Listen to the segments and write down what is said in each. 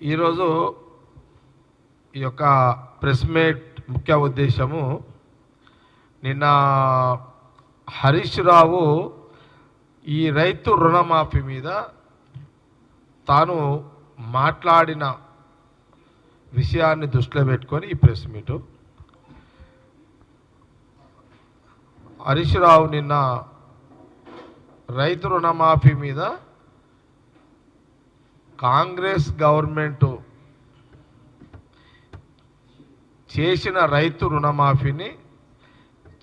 ఈరోజు ఈ యొక్క ప్రెస్ మీట్ ముఖ్య ఉద్దేశము నిన్న హరీష్ రావు ఈ రైతు రుణమాఫీ మీద తాను మాట్లాడిన విషయాన్ని దృష్టిలో పెట్టుకొని ఈ ప్రెస్ మీటు. హరీష్ రావు నిన్న రైతు రుణమాఫీ మీద కాంగ్రెస్ గవర్నమెంట్ చేసిన రైతు రుణమాఫీని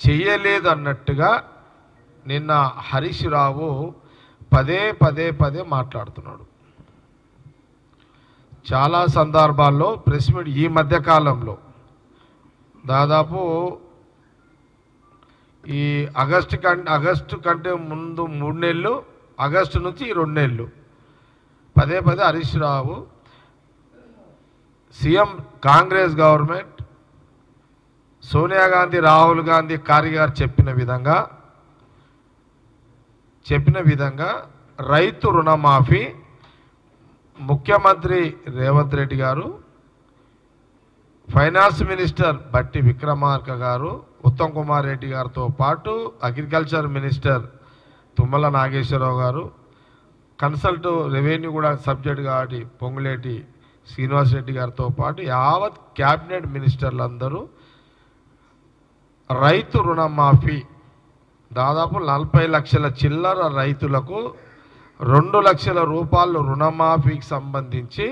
చేయలేదన్నట్టుగా నిన్న హరీష్ రావు పదే పదే పదే మాట్లాడుతున్నాడు. చాలా సందర్భాల్లో ప్రెస్ మీట్ ఈ మధ్యకాలంలో దాదాపు ఈ ఆగస్టు కంటే ఆగస్టు కంటే ముందు మూడు నెలలు ఆగస్టు నుంచి ఈ రెండు నెలలు పదే పదే హరీష్ రావు సీఎం కాంగ్రెస్ గవర్నమెంట్ సోనియా గాంధీ రాహుల్ గాంధీ ఖార్గే గారు చెప్పిన విధంగా చెప్పిన విధంగా రైతు రుణమాఫీ ముఖ్యమంత్రి రేవంత్ రెడ్డి గారు ఫైనాన్స్ మినిస్టర్ బట్టి విక్రమార్క గారు ఉత్తమ్ కుమార్ రెడ్డి గారితో పాటు అగ్రికల్చర్ మినిస్టర్ తుమ్మల నాగేశ్వరరావు గారు కన్సల్ట్ రెవెన్యూ కూడా సబ్జెక్ట్ కాబట్టి పొంగులేటి శ్రీనివాస్ రెడ్డి గారితో పాటు యావత్ క్యాబినెట్ మినిస్టర్లందరూ రైతు రుణమాఫీ దాదాపు నలభై లక్షల చిల్లర రైతులకు రెండు లక్షల రూపాయలు రుణమాఫీకి సంబంధించి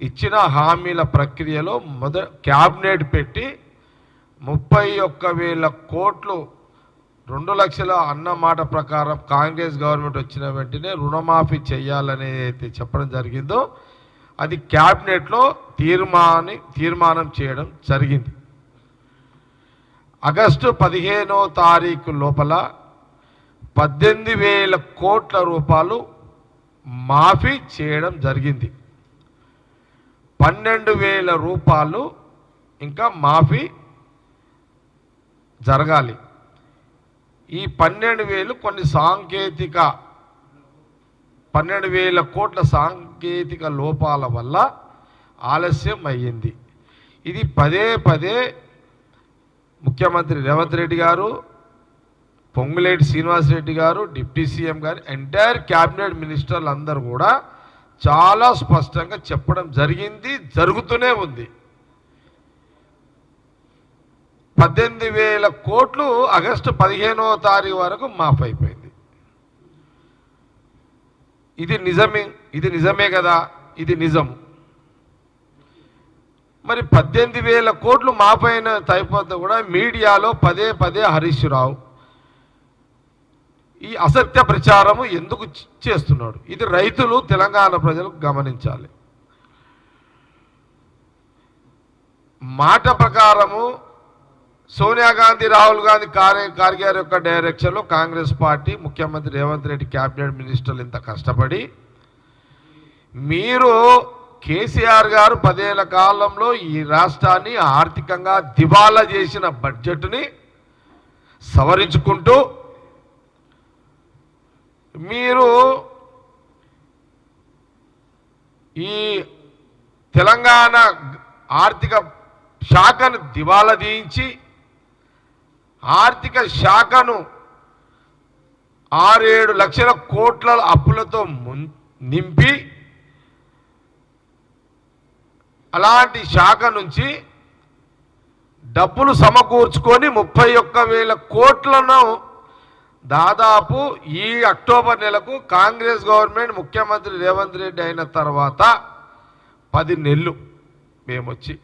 ఇచ్చిన హామీల ప్రక్రియలో మొద క్యాబినెట్ పెట్టి ముప్పై ఒక్క వేల కోట్లు రెండు లక్షల అన్న మాట ప్రకారం కాంగ్రెస్ గవర్నమెంట్ వచ్చిన వెంటనే రుణమాఫీ చేయాలని అయితే చెప్పడం జరిగిందో అది క్యాబినెట్లో తీర్మాని తీర్మానం చేయడం జరిగింది. ఆగస్టు పదిహేనో తారీఖు లోపల పద్దెనిమిది వేల కోట్ల రూపాయలు మాఫీ చేయడం జరిగింది. పన్నెండు వేల రూపాయలు ఇంకా మాఫీ జరగాలి. ఈ పన్నెండు వేలు కొన్ని సాంకేతిక పన్నెండు వేల కోట్ల సాంకేతిక లోపాల వల్ల ఆలస్యం అయ్యింది. ఇది పదే పదే ముఖ్యమంత్రి Revanth Reddy garu Ponguleti Srinivasareddy garu deputy CM garu entire cabinet మినిస్టర్లు అందరూ కూడా చాలా స్పష్టంగా చెప్పడం జరిగింది జరుగుతూనే ఉంది. పద్దెనిమిది వేల కోట్లు ఆగస్టు పదిహేనవ తారీఖు వరకు మాఫ్ అయిపోయింది ఇది నిజమే ఇది నిజమే కదా? ఇది నిజం. మరి పద్దెనిమిది వేల కోట్లు మాపైన అయిపోతే కూడా మీడియాలో పదే పదే హరీష్ రావు ఈ అసత్య ప్రచారము ఎందుకు చేస్తున్నాడు? ఇది రైతులు తెలంగాణ ప్రజలు గమనించాలి. మాట ప్రకారము సోనియా గాంధీ రాహుల్ గాంధీ కార్య ఖార్గే యొక్క డైరెక్షన్లో కాంగ్రెస్ పార్టీ ముఖ్యమంత్రి రేవంత్ రెడ్డి క్యాబినెట్ మినిస్టర్లు ఇంత కష్టపడి మీరు కేసీఆర్ గారు పదేళ్ళ కాలంలో ఈ రాష్ట్రాన్ని ఆర్థికంగా దివాలా చేసిన బడ్జెట్ని సవరించుకుంటూ మీరు ఈ తెలంగాణ ఆర్థిక శాఖను దివాలా తీయించి ఆర్థిక శాఖను ఆరేడు లక్షల కోట్ల అప్పులతో ముం- నింపి అలాంటి శాఖ నుంచి డబ్బులు సమకూర్చుకొని ముప్పై ఒక్క వేల కోట్లను దాదాపు ఈ అక్టోబర్ నెలకు కాంగ్రెస్ గవర్నమెంట్ ముఖ్యమంత్రి రేవంత్ రెడ్డి అయిన తర్వాత పది నెలలు మేము వచ్చి